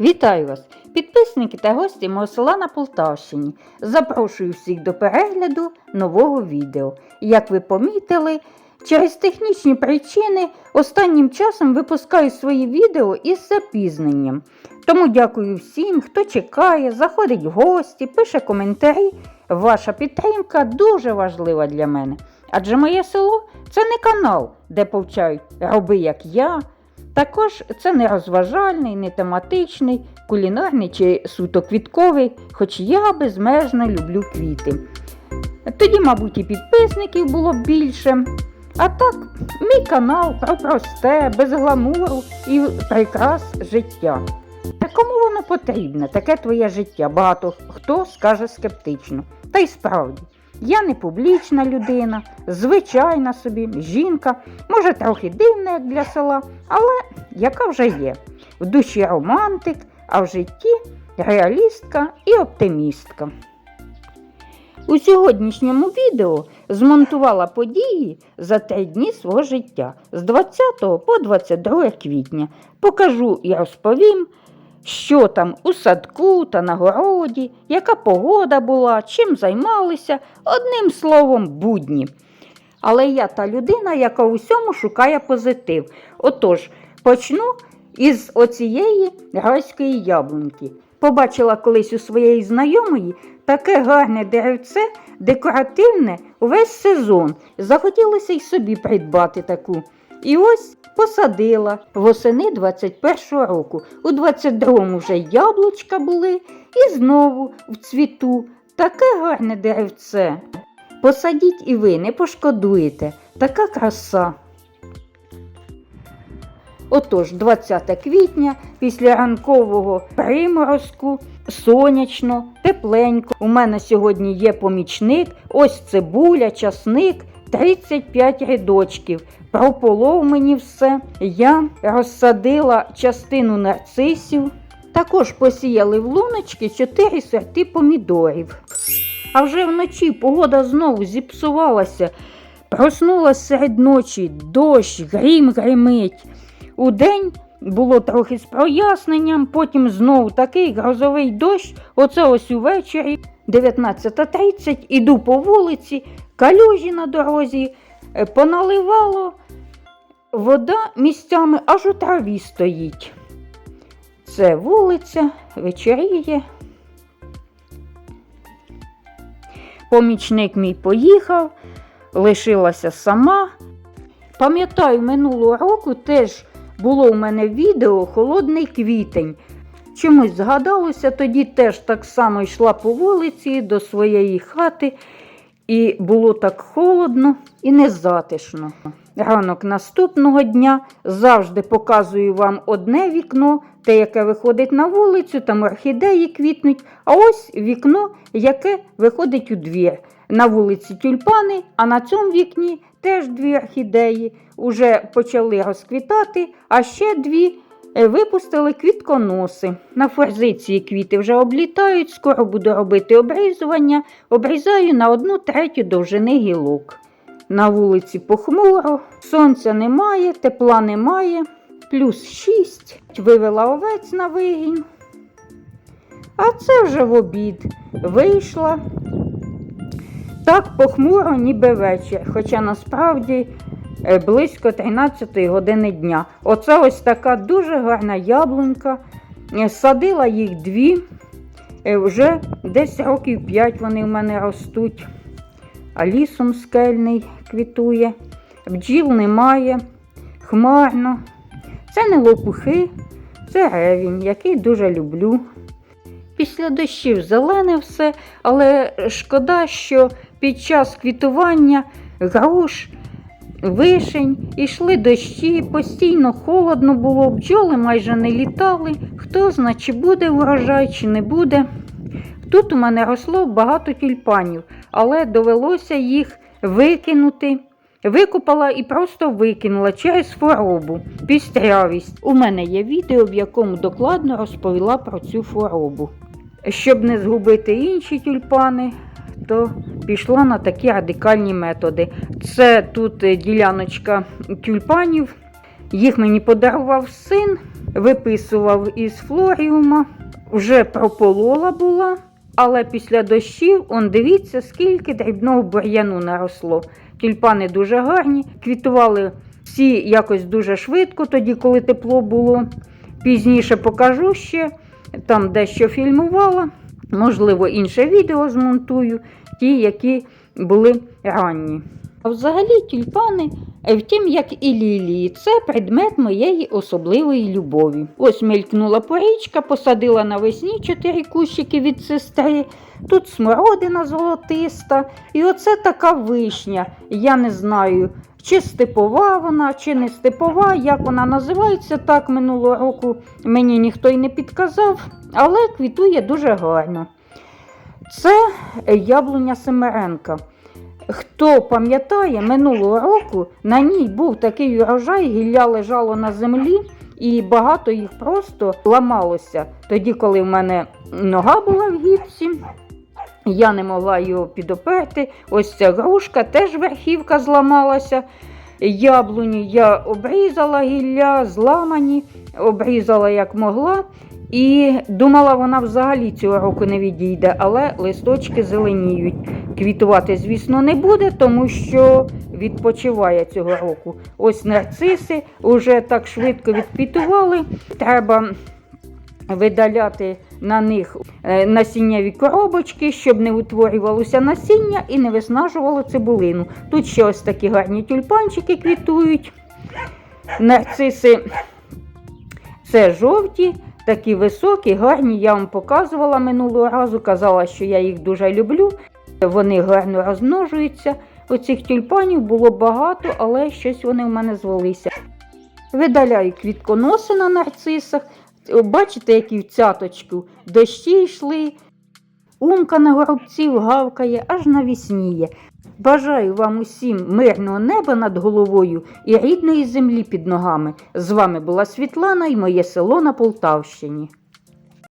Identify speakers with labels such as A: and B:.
A: Вітаю вас, підписники та гості мого села на Полтавщині. Запрошую всіх до перегляду нового відео. Як ви помітили, через технічні причини останнім часом випускаю свої відео із запізненням. Тому дякую всім, хто чекає, заходить в гості, пише коментарі. Ваша підтримка дуже важлива для мене. Адже моє село це не канал, де повчають роби як я. Також це не розважальний, не тематичний, кулінарний чи суто квітковий, хоч я безмежно люблю квіти. Тоді, мабуть, і підписників було б більше. А так, мій канал про просте, без гламуру і прикрас життя. Та кому воно потрібне, таке твоє життя? Багато хто скаже скептично. Та й справді, я не публічна людина, звичайна собі, жінка, може трохи дивна, як для села, але яка вже є. В душі романтик, а в житті реалістка і оптимістка. У сьогоднішньому відео змонтувала події за три дні свого життя з 20 по 22 квітня. Покажу і розповім, що там у садку та на городі, яка погода була, чим займалися, одним словом, будні. Але я та людина, яка у всьому шукає позитив. Отож, почну із оцієї райської яблуньки. Побачила колись у своєї знайомої таке гарне деревце, декоративне увесь сезон. Захотілося й собі придбати таку. І ось посадила восени 21-го року. У 22-му вже яблучка були і знову в цвіту. Таке гарне деревце. Посадіть і ви, не пошкодуєте. Така краса. Отож, 20 квітня, після ранкового приморозку, сонячно, тепленько. У мене сьогодні є помічник, ось цибуля, часник, 35 рядочків. Прополов мені все. Я розсадила частину нарцисів. Також посіяли в луночки 4 сорти помідорів. А вже вночі погода знову зіпсувалася. Проснулась серед ночі, дощ, грім гримить. Удень було трохи з проясненням, потім знову такий грозовий дощ. Оце ось увечері, 19.30, іду по вулиці, калюжі на дорозі, е, поналивало, вода місцями аж у траві стоїть. Це вулиця, вечеріє. Помічник мій поїхав, лишилася сама. Пам'ятаю, минулого року теж було у мене відео Холодний квітень. Чомусь згадалося, тоді теж так само йшла по вулиці до своєї хати, і було так холодно і незатишно. Ранок наступного дня завжди показую вам одне вікно, те, яке виходить на вулицю, там орхідеї квітнуть, а ось вікно, яке виходить у двір. На вулиці тюльпани, а на цьому вікні теж дві орхідеї уже почали розквітати, а ще дві випустили квітконоси. На форзиції квіти вже облітають, скоро буду робити обрізування. Обрізаю на одну третю довжини гілок. На вулиці похмуро, сонця немає, тепла немає, плюс 6. Вивела овець на вигін. А це вже в обід. Вийшла. Так похмуро, ніби вечір, хоча насправді е, близько 13 години дня. Оце ось така дуже гарна яблунька. Е, Садила їх дві, е, вже десь років 5 вони в мене ростуть. А лісом скельний квітує, бджіл немає, хмарно. Це не лопухи, це ревінь, який дуже люблю. Після дощів зелене все, але шкода, що під час квітування груш, вишень, ішли дощі, постійно холодно було, бджоли майже не літали. Хто зна, чи буде урожай, чи не буде. Тут у мене росло багато тюльпанів, але довелося їх викинути. Викопала і просто викинула через хворобу, пістрявість. У мене є відео, в якому докладно розповіла про цю хворобу. Щоб не згубити інші тюльпани, то пішла на такі радикальні методи. Це тут е, діляночка тюльпанів. Їх мені подарував син. виписував із флоріума, вже прополола була, але після дощів, он дивіться, скільки дрібного бур'яну наросло. Тюльпани дуже гарні, квітували всі якось дуже швидко, тоді, коли тепло було. Пізніше покажу ще, там дещо фільмувала, можливо, інше відео змонтую, ті, які були ранні. А взагалі тюльпани, е, втім, як і лілії, це предмет моєї особливої любові. Ось мелькнула порічка, посадила навесні чотири кущики від сестри. Тут смородина золотиста, і оце така вишня. Я не знаю, чи степова вона, чи не степова, як вона називається так минулого року. Мені ніхто й не підказав, але квітує дуже гарно. Це яблуня Семеренка. Хто пам'ятає, минулого року на ній був такий урожай, гілля лежало на землі, і багато їх просто ламалося. Тоді, коли в мене нога була в гіпсі, я не могла його підоперти. Ось ця грушка, теж верхівка зламалася. Яблуні я обрізала гілля, зламані, обрізала як могла. І думала, вона взагалі цього року не відійде, але листочки зеленіють. Квітувати, звісно, не буде, тому що відпочиває цього року. Ось нарциси вже так швидко відквітували. Треба видаляти на них е, насіннєві коробочки, щоб не утворювалося насіння і не виснажувало цибулину. Тут ще ось такі гарні тюльпанчики квітують. Нарциси це жовті, такі високі, гарні. Я вам показувала минулого разу, казала, що я їх дуже люблю. Вони гарно розмножуються. Оцих тюльпанів було багато, але щось вони в мене звелися. Видаляю квітконоси на нарцисах. Бачите, які в цяточку дощі йшли, умка на горобців гавкає, аж навісніє. Бажаю вам усім мирного неба над головою і рідної землі під ногами. З вами була Світлана і моє село на Полтавщині.